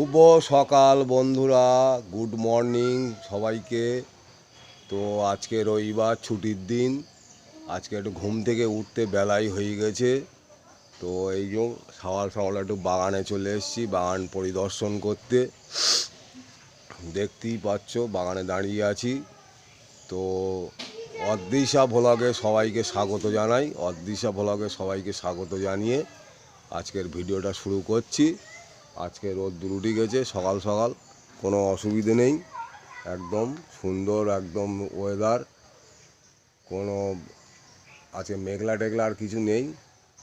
শুভ সকাল বন্ধুরা, good morning সবাইকে। তো আজকে রবিবার, ছুটির দিন। আজকে একটু ঘুম থেকে উঠতে বেলাই হয়ে গেছে। তো এই যে সকাল সকাল একটু বাগানে চলে এসেছি, বাগান পরিদর্শন করতে। দেখতেই পাচ্ছ, বাগানে দাঁড়িয়ে আছি। তো অদৃশা ভ্লগে সবাইকে স্বাগত জানাই। অদৃশা ভ্লগে সবাইকে স্বাগত জানিয়ে আজকের ভিডিওটা শুরু করছি। আজকে রোদ উঠে গেছে, সকাল সকাল, কোনো অসুবিধে নেই, একদম সুন্দর, একদম ওয়েদার কোনো আছে মেঘলা টেঘলা আর কিছু নেই,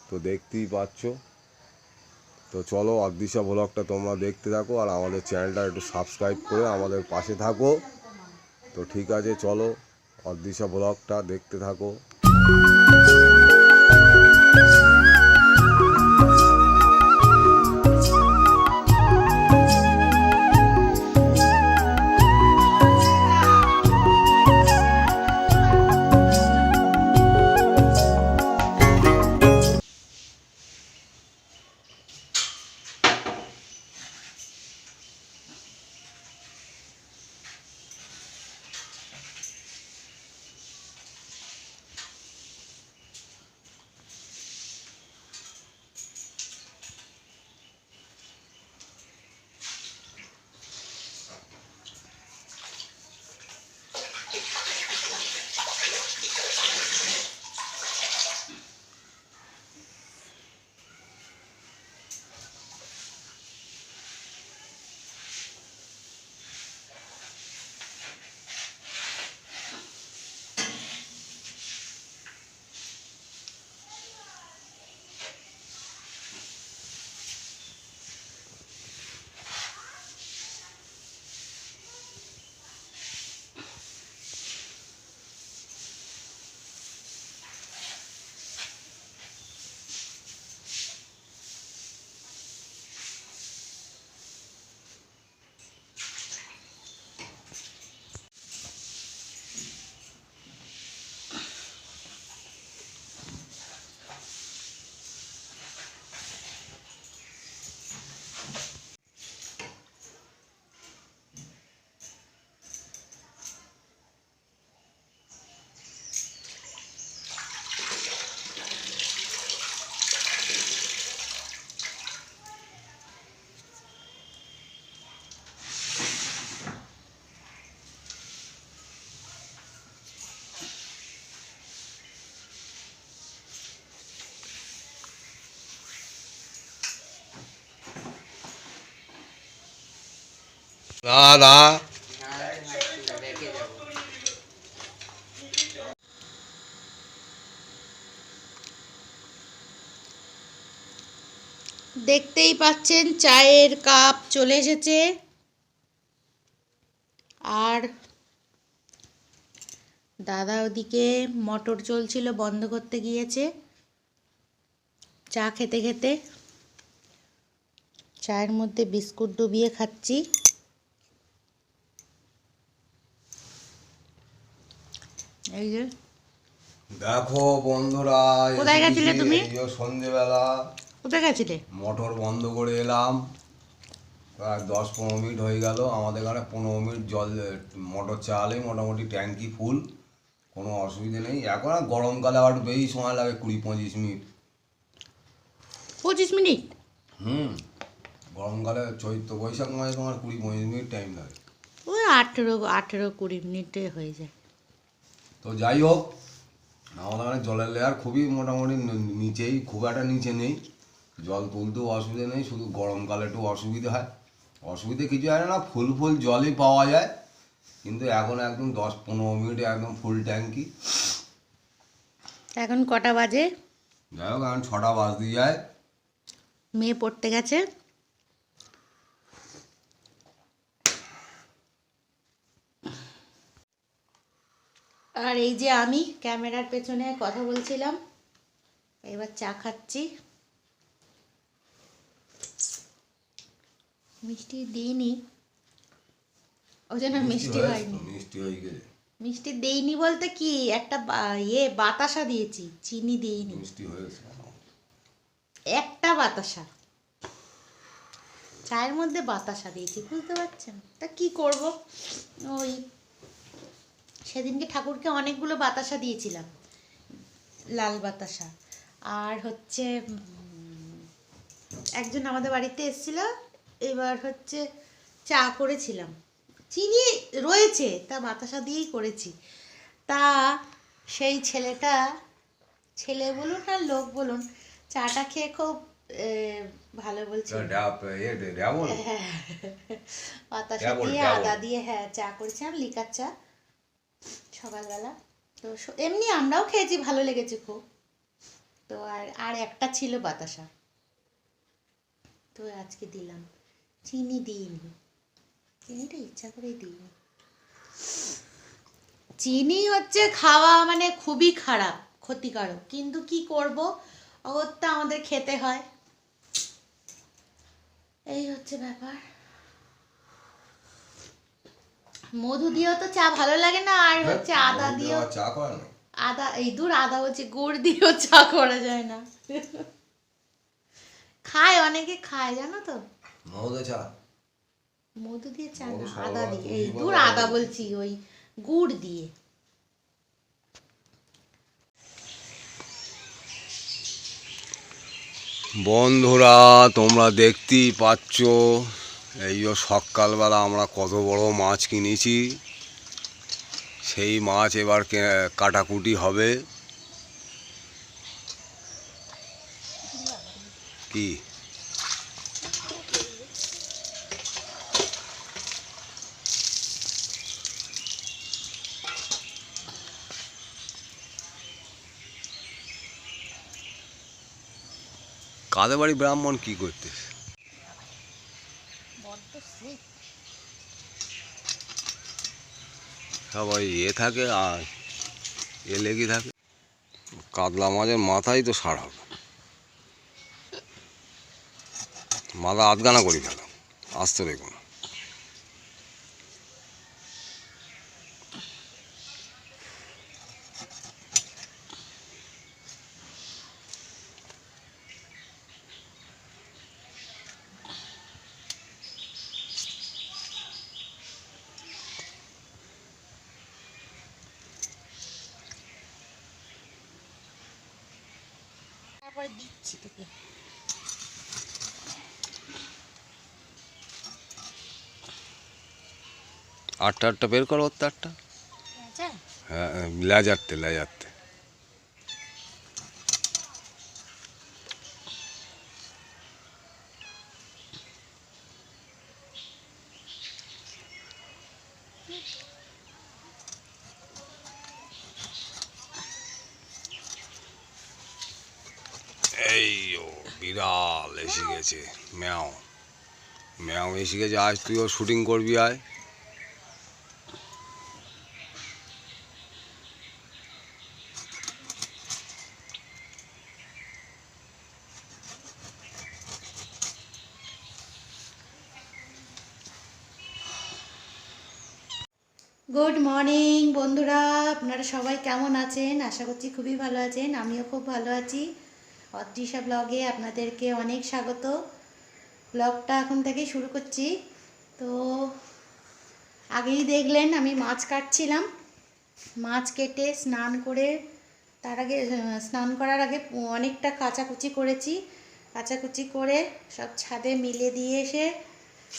তো দেখতেই পাচ্ছ। তো চলো অদৃশা ব্লগটা তোমরা দেখতে থাকো আর আমাদের চ্যানেলটা একটু সাবস্ক্রাইব করে আমাদের পাশে থাকো। তো ঠিক আছে, চলো অদৃশা ব্লগটা দেখতে থাকো। দাদা দেখতেই পাচ্ছেন, চায়ের কাপ চলে এসেছে। আর দাদা ওদিকে মটর চলছিল, বন্ধ করতে গিয়েছে। চা খেতে খেতে চায়ের মধ্যে বিস্কুট ডুবিয়ে খাচ্ছি। এই যে। দেখো বন্ধুরা কোথায় গেছিলে তুমি? সন্ধেবেলা কোথায় গেছিলে? মোটর বন্ধ করে এলাম। প্রায় দশ পনেরো মিনিট হয়ে গেল। আমাদের এখানে পনেরো মিনিট জল মোটর চালালেই মোটামুটি ট্যাঙ্কি ফুল। কোনো অসুবিধে নেই। এখন আর গরমকালে আবার বেশি সময় লাগে কুড়ি পঁচিশ মিনিট। পঁচিশ মিনিট? হুম। গরমকালে চৈত্র বৈশাখ মাসে তোমার কুড়ি পঁচিশ মিনিট টাইম লাগে। ওই আঠেরো আঠেরো কুড়ি মিনিটে হয়ে যায়। তো যাই হোক আমাদের এখানে জলের লেয়ার খুবই মোটামুটি নিচেই খুব একটা নিচে নেই। জল তুলতেও অসুবিধা নেই শুধু গরমকালে একটু অসুবিধা হয়। অসুবিধে কিছু হয় না ফুল ফুল জলই পাওয়া যায়। কিন্তু এখন একদম দশ পনেরো মিনিটে একদম ফুল ট্যাঙ্কি এখন কটা বাজে? যাই হোক এখন ছটা বাজতে যায়। মেয়ে পড়তে গেছে? আর এই যে আমি ক্যামেরার পেছনে কথা বলছিলাম এবার চা খাচ্ছি। মিষ্টি দিইনি। ওই জন্য মিষ্টি হয়নি। মিষ্টি হয়ে গেছে। মিষ্টি দেইনি বলতে কি? একটা ইয়ে বাতাসা দিয়েছি চিনি দিইনি। মিষ্টি হয়েছে। একটা বাতাসা। চায়ের মধ্যে বাতাসা দিয়েছি বুঝতে পারছেন? তা কি করব? ওই সেদিনকে ঠাকুরকে অনেকগুলো বাতাসা দিয়েছিলাম লাল বাতাসা। আর হচ্ছে একজন আমাদের বাড়িতে এসেছিল এবার হচ্ছে চা করেছিলাম। চিনি রয়েছে তা বাতাসা দিয়েই করেছি। তা সেই ছেলেটা ছেলে বলুন আর লোক বলুন চাটা খেয়ে খুব ভালো বলছে। হ্যাঁ। বাতাসা দিয়ে আদা দিয়ে হ্যাঁ চা করেছিলাম লিকার চা। সকালবেলা। তো এমনি আমরাও খেয়েছি, ভালো লেগেছে খুব। তো আর আর একটা ছিল বাতাসা। তো আজকে দিলাম। চিনি দিইনি চিনিটা ইচ্ছা করেই দিইনি চিনি হচ্ছে খাওয়া মানে খুবই খারাপ, ক্ষতিকারক। কিন্তু কি করব? অগত্যা আমাদের খেতে হয়। এই হচ্ছে ব্যাপার। মধু দিয়েও তো চা ভালো লাগে না আর হচ্ছে আদা দিয়েও চা করে না আদা এই দূর আদা হচ্ছে গুড় দিয়েও চা করা যায় না। খায় অনেকে খায় জানো তো? মহোদয় চা। মধু দিয়ে চা না আদা দিয়ে এই দূর আদা বলছি ওই গুড় দিয়ে। বন্ধুরা তোমরা দেখতেই পাচ্ছ এই সকালবেলা আমরা কত বড় মাছ কিনেছি। সেই মাছ এবার কাটাকুটি হবে। কি? কাদের বাড়ি ব্রাহ্মণ কি করতে সবাই এ থাকে আর এ লেগে থাকে। কাতলা মাছের মাথাই তো সার হবে। মাথা আধগানা করি ফেলো। আসতে দেখুন। আটটা আটটা বের করো ওর আচ্ছা হ্যাঁ লেজারতে লেজারতে। এই ও বিড়াল এসে গেছে। ম্যাও। ম্যাও এসে গেছে আজ তুইও শুটিং করবি আয় গুড মর্নিং বন্ধুরা আপনারা সবাই কেমন আছেন? আশা করছি খুবই ভালো আছেন, আমিও খুব ভালো আছি। অদৃশা ব্লগে আপনাদেরকে অনেক স্বাগত। ব্লগটা এখন থেকেই শুরু করছি। তো আগেই দেখলেন আমি মাছ কাটছিলাম। মাছ কেটে স্নান করে তার আগে স্নান করার আগে অনেকটা কাচাকুচি করেছি। কাচাকুচি করে সব ছাদে মিলে দিয়ে এসে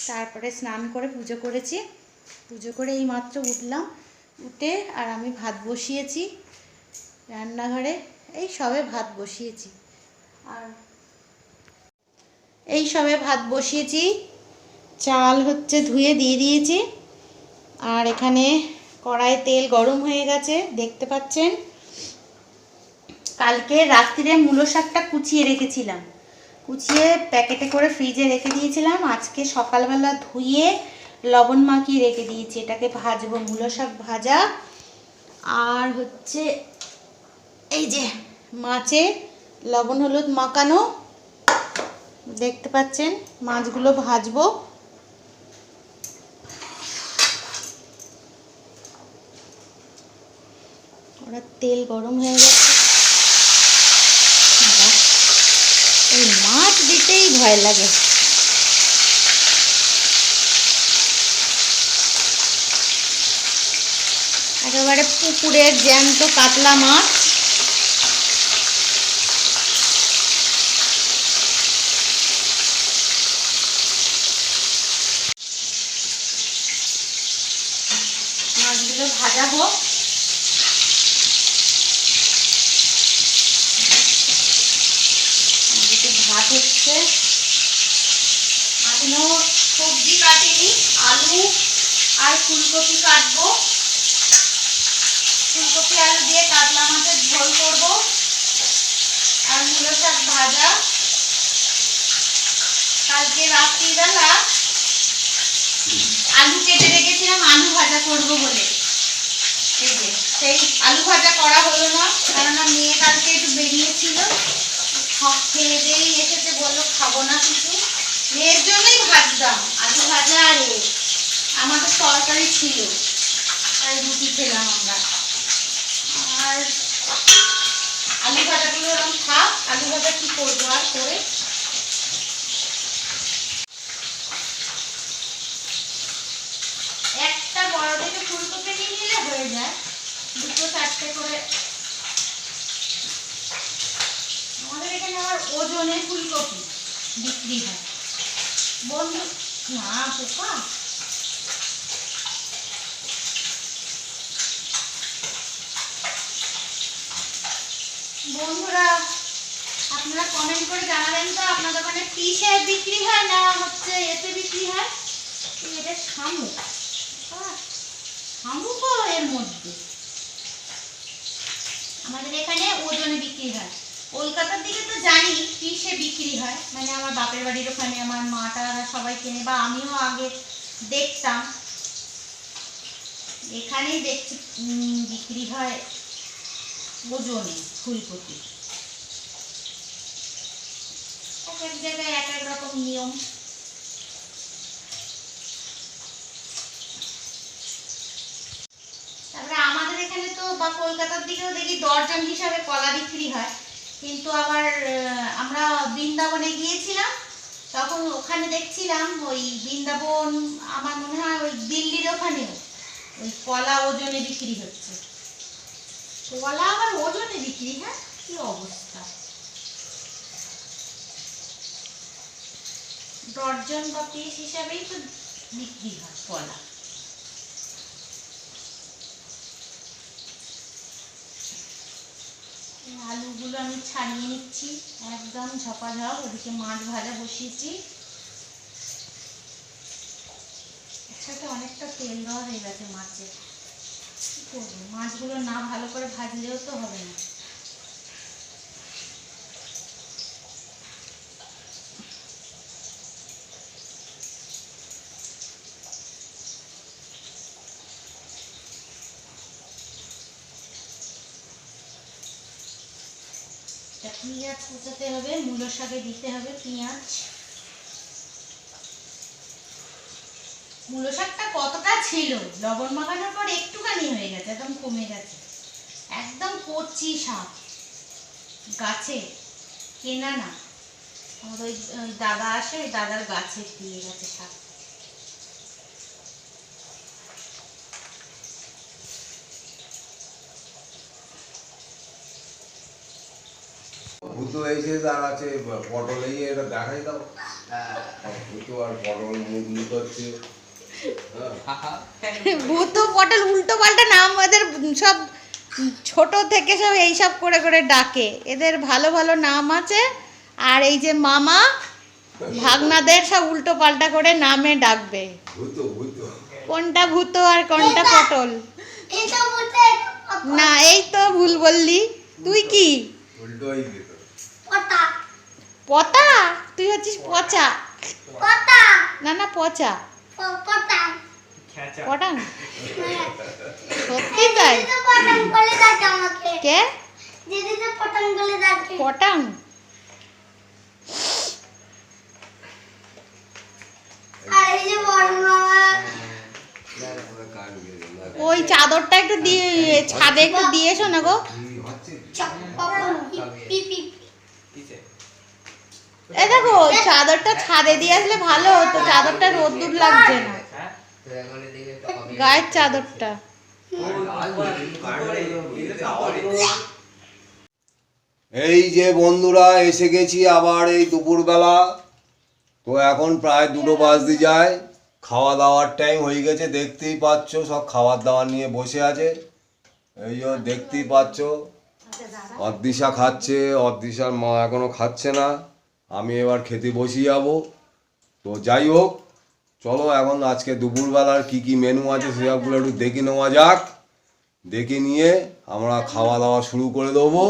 তারপরে স্নান করে পুজো করেছি। পুজো করে এই মাত্র উঠলাম। উঠে আর আমি ভাত বসিয়েছি রান্নাঘরে। এই সবে ভাত বসিয়েছি। আর এই সবে ভাত বসিয়েছি। চাল হচ্ছে ধুয়ে দিয়ে দিয়েছি। আর এখানে কড়াই তেল গরম হয়ে গেছে, দেখতে পাচ্ছেন? কালকে রাত্রিরে মূলো শাকটা কুচিয়ে রেখেছিলাম। কুচিয়ে প্যাকেটে করে ফ্রিজে রেখে দিয়েছিলাম। আজকে সকালবেলা ধুয়ে লবণ মাখিয়ে রেখে দিয়েছি, এটাকে ভাজবো, মূলো শাক ভাজা। আর হচ্ছে এই যে মাছে লবণ, হলুদ মাখানো, দেখতে পাচ্ছেন? মাছগুলো ভাজবো। ওরা তেল গরম হয়ে গেছে। এই মাছ দিতেই ভয় লাগে। একেবারে পুকুরের জ্যান্ত কাতলা মাছ। মাছগুলো ভাজা হোক। ভাত হচ্ছে। এখনও সবজি কাটিনি, আলু আর ফুলকপি কাটবো। আলু দিয়ে কাতলা মাছের ঝোল করব। আর মূলো শাক ভাজা। কালকে রাত্রিবেলা আলু কেটে রেখেছিলাম, আলু ভাজা করব বলে। এই যে, সেই আলু ভাজা করা হলো না, কেননা মেয়ে কালকে একটু বেরিয়েছিল খেয়ে দিয়েই এসেছে, বলল খাব না কিছু। মেয়ের জন্যই ভাজতাম, আলু ভাজা আর। আমাদের তরকারি ছিল আর রুটি খেলাম আমরা। আর আলু ভাজাগুলো এরকম থাক। আলু ভাজা কি করব আর করে একটা বড় থেকে ফুলকপি নিয়ে নিলে হয়ে যায়। দুটো চারটে করে। আমাদের এখানে আবার ওজনে ফুলকপি বিক্রি হয়। বন্ধু না, পোকা? বন্ধুরা, আপনারা কমেন্ট করে জানাবেন তো, আপনার দোকানে পিসে বিক্রি হয় না হচ্ছে, এতে বিক্রি হয়? এটা শামুক। শামুকও এর মধ্যে। আমাদের এখানে ওজনে বিক্রি হয়। কলকাতার দিকে তো জানি পিসে বিক্রি হয়। মানে আমার বাপের বাড়ির ওখানে আমার মা মাটা সবাই কেনে, বা আমিও আগে দেখতাম। এখানেই দেখছি বিক্রি হয় ওজনে। ফুলকপি। এক এক জায়গায় এক এক রকম নিয়ম। তারপরে আমাদের এখানে তো বা কলকাতার দিকেও দেখি দরজন হিসাবে কলা বিক্রি হয়। কিন্তু আবার আমরা বৃন্দাবনে গিয়েছিলাম, তখন ওখানে দেখছিলাম ওই বৃন্দাবন, আমার মনে হয় ওই দিল্লির ওখানেও ওই কলা ওজনে বিক্রি হচ্ছে। কলা আবার ওজনে বিক্রি হ্যাঁ কি অবস্থা? দর্জন বা পিস হিসাবেই তো বিক্রি হয় কলা। আলুগুলো আমি ছাড়িয়ে নিচ্ছি, একদম ঝপাঝপ, ওদিকে মাছ ভাজা বসিয়েছি। একসাথে অনেকটা তেল দেওয়া হয়ে গেছে মাছের। করব? মাছগুলো না ভালো করে ভাজলেও তো হবে না। একটা পেঁয়াজ কুচাতে হবে, মূলো শাকে দিতে হবে পেঁয়াজ। মূলো শাকটা কতটা ছিল? লবণ মাখানোর পর একটুখানি হয়ে গেছে, একদম কমে গেছে। একদম কচি শাক গাছে, কেনা না। আমাদের ওই দাদা আসে, ওই দাদার গাছে দিয়ে গেছে শাক ভূতো পটল এটা দেখাই দাও। ভূতো আর পটল মুখ মুখ হচ্ছে হ্যাঁ। ভূত পটল উল্টো পাল্টা নাম এদের সব ছোট থেকে সব এইসব করে করে ডাকে। এদের ভালো ভালো নাম আছে আর এই যে মামা ভাগনাদের সব উল্টো পাল্টা করে নামে ডাকবে। ভূতো ভূতো। কোনটা ভূত আর কোনটা পটল? না এই তো ভুল বললি। তুই কি? পতা পতা তুই হচ্ছিস পচা। পতা না না পচা। পটাং সত্যি তাই? বলে ডাকে আমাকে। কে? দিদি তো বলে ডাকে পটাং ওই চাদরটা একটু দিয়ে ছাদে একটু দিয়ে এসো না গো? এ দেখো, চাদরটা ছাদে দিয়ে আসলে ভালো হতো, চাদরটা রোদ্দুর লাগছে না। গায়ের চাদরটা। এই যে বন্ধুরা, এসে গেছি আবার এই দুপুরবেলা। তো এখন প্রায় দুটো বাজতে যায়। খাওয়া দাওয়ার টাইম হয়ে গেছে, দেখতেই পাচ্ছ, সব খাবার দাবার নিয়ে বসে আছে। এই যে দেখতেই পাচ্ছ, অদ্দিশা খাচ্ছে, অদ্দিশার মা এখনও খাচ্ছে না। আমি এবার খেতে বসে যাব। তো যাই হোক চলো এখন আজকে দুপুরবেলার কি কি মেনু আছে সেসবগুলো একটু দেখে নেওয়া যাক। দেখে নিয়ে আমরা খাওয়া দাওয়া শুরু করে দেবো।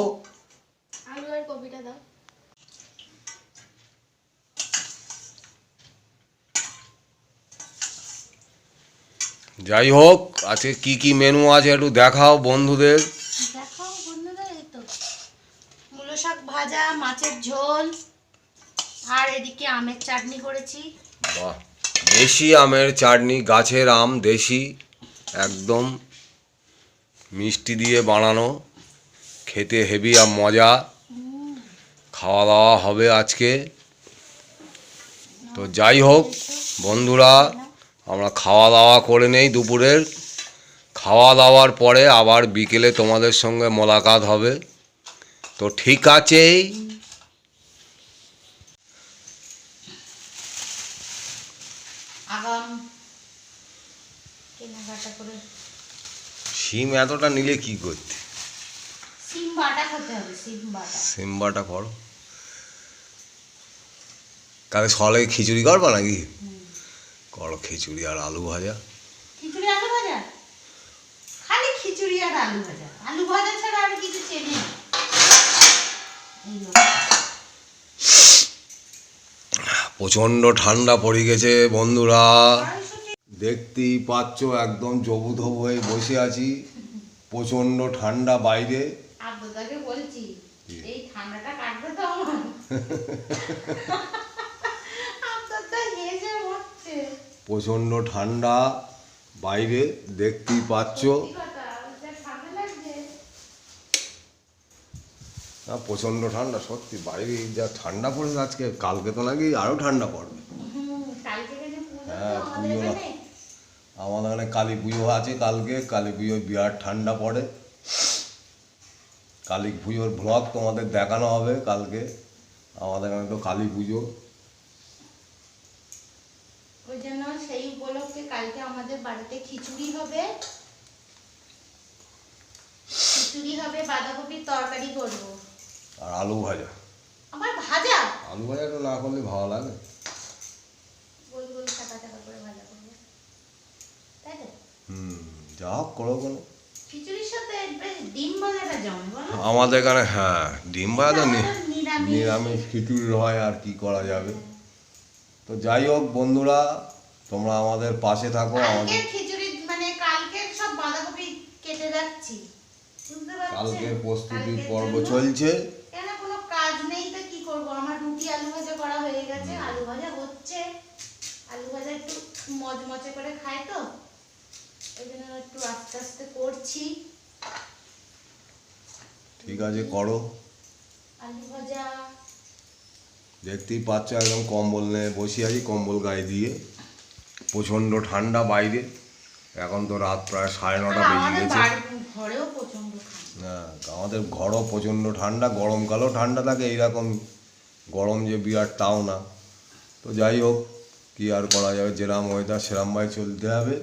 যাই হোক আজকে কি কি মেনু আছে একটু দেখাও বন্ধুদের। দেখো বন্ধুরা এই তো। মূলো শাক ভাজা মাছের ঝোল আর এদিকে আমের চাটনি করেছি। বাহ, দেশি আমের চাটনি, গাছের আম দেশি, একদম মিষ্টি দিয়ে বানানো। খেতে হেভি আর মজা। খাওয়া দাওয়া হবে আজকে। তো যাই হোক, বন্ধুরা, আমরা খাওয়া দাওয়া করে নেই দুপুরের। খাওয়া দাওয়ার পরে আবার বিকেলে তোমাদের সঙ্গে মোলাকাত হবে। তো ঠিক আছেই। সিম এতটা নিলে কি করতে? সিম বাটা খেতে হবে সিম বাটা। সিম্বাটা করো। কালকে সকালে খিচুড়ি করবা নাকি? করো খিচুড়ি আর আলু ভাজা। খিচুড়ি আলু ভাজা? খালি খিচুড়ি আর আলু ভাজা। আলু ভাজা ছাড়া আর কিছু চেনে না। এই লোক। প্রচণ্ড ঠান্ডা পড়ে গেছে বন্ধুরা। দেখতেই পাচ্ছ একদম জবুধবু হয়ে বসে আছি। প্রচণ্ড ঠান্ডা বাইরে। বলছি। এই ঠান্ডাটা কাটবে তো প্রচণ্ড ঠান্ডা বাইরে দেখতেই পাচ্ছ। না প্রচণ্ড ঠান্ডা সত্যি বাইরে যা ঠান্ডা পড়েছে আজকে কালকে তো নাকি আরও ঠান্ডা পড়বে। হ্যাঁ, পুজো। আমাদের এখানে কালী পুজো আছে কালকে। কালী পুজোয় বিরাট ঠান্ডা পড়ে। কালী পুজোর ব্লগ তোমাদের দেখানো হবে কালকে। আমাদের এখানে তো কালী পুজো। ওই জন্য সেই উপলক্ষে কালকে আমাদের বাড়িতে খিচুড়ি হবে। খিচুড়ি হবে বাঁধাকপির তরকারি করব। আর আলু ভাজা। আমার ভাজা? আলু ভাজা তো না করলে ভালো লাগে। গোল গোল করে ভাজা করব তাই তো হুম যা করো বলো। আমাদের এখানে হ্যাঁ ডিম ভাজা নিরামিষ। খিচুড়ি হয় আর কি করা যাবে। তো যাই হোক বন্ধুরা তোমরা আমাদের পাশে থাকো আমাদের কালকের মানে কালকে প্রস্তুতি পর্ব চলছে। কেন কোনো কাজ নেই তো কি করব? আমার রুটি আলু ভাজা করা হয়ে গেছে আলু ভাজা হচ্ছে। আলু ভাজা একটু মচমচে করে খাই তো। ওই জন্য একটু আস্তে আস্তে করছি। ঠিক আছে করো। আলু ভাজা। দেখতেই পাচ্ছ একদম কম্বল নিয়ে বসে আছি কম্বল গায়ে দিয়ে। প্রচণ্ড ঠান্ডা বাইরে। এখন তো রাত প্রায় সাড়ে নটা বেজে গেছে। হ্যাঁ আমাদের ঘরও প্রচণ্ড ঠান্ডা গরমকালেও ঠান্ডা থাকে এইরকম গরম যে বিরাট তাও না। তো যাই হোক কী আর করা যাবে যেরাম ওয়েদার সেরাম ভাই চলতে হবে।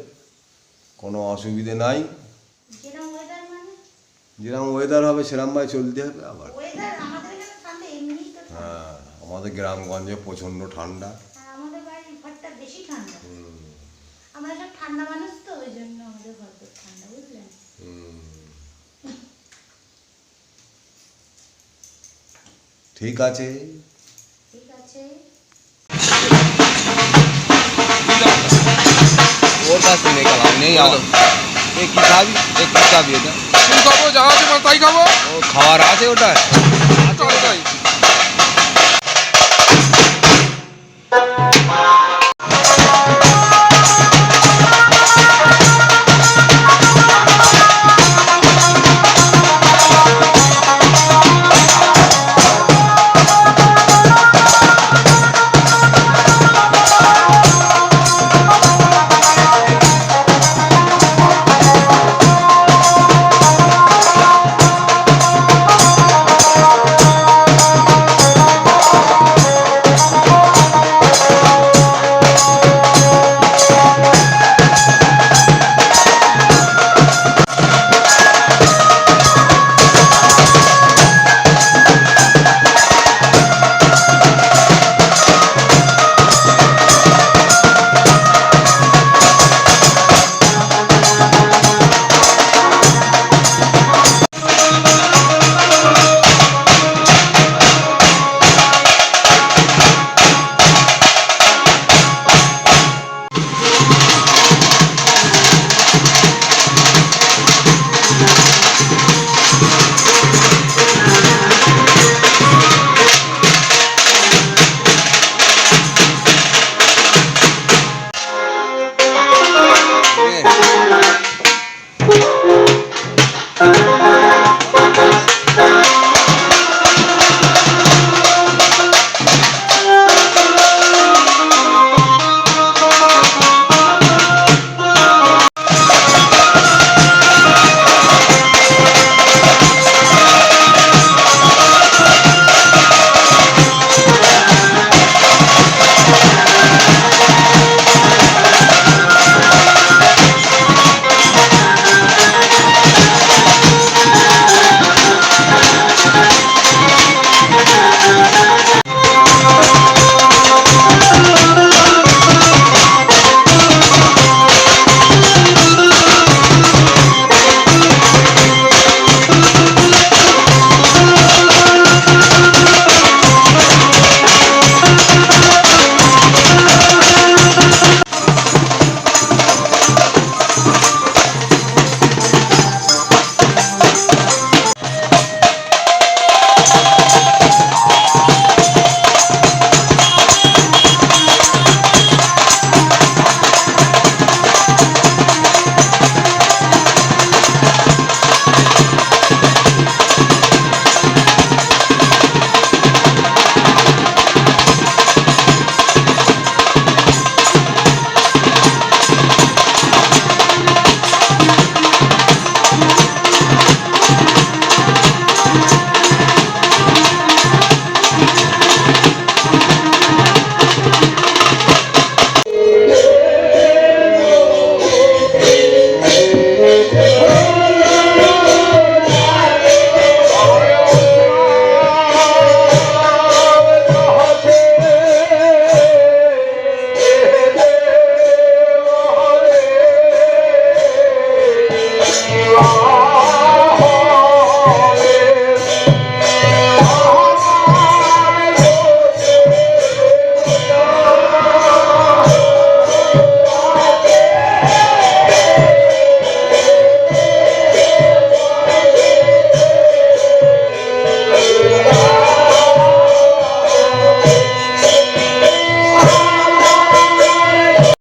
কোনো অসুবিধে নাই। যেরকম ওয়েদার মানে? হবে সেরাম ভাই চলতে হবে আবার। হ্যাঁ আমাদের গ্রামগঞ্জে প্রচণ্ড ঠান্ডা। ঠিক আমাদের ওর কাছ থেকে নিয়ে নেই আমার এ কি খাবি এ কি খাবি এটা কি খাব যা আছে মানে তাই খাব ও খাওয়ার আছে ওটা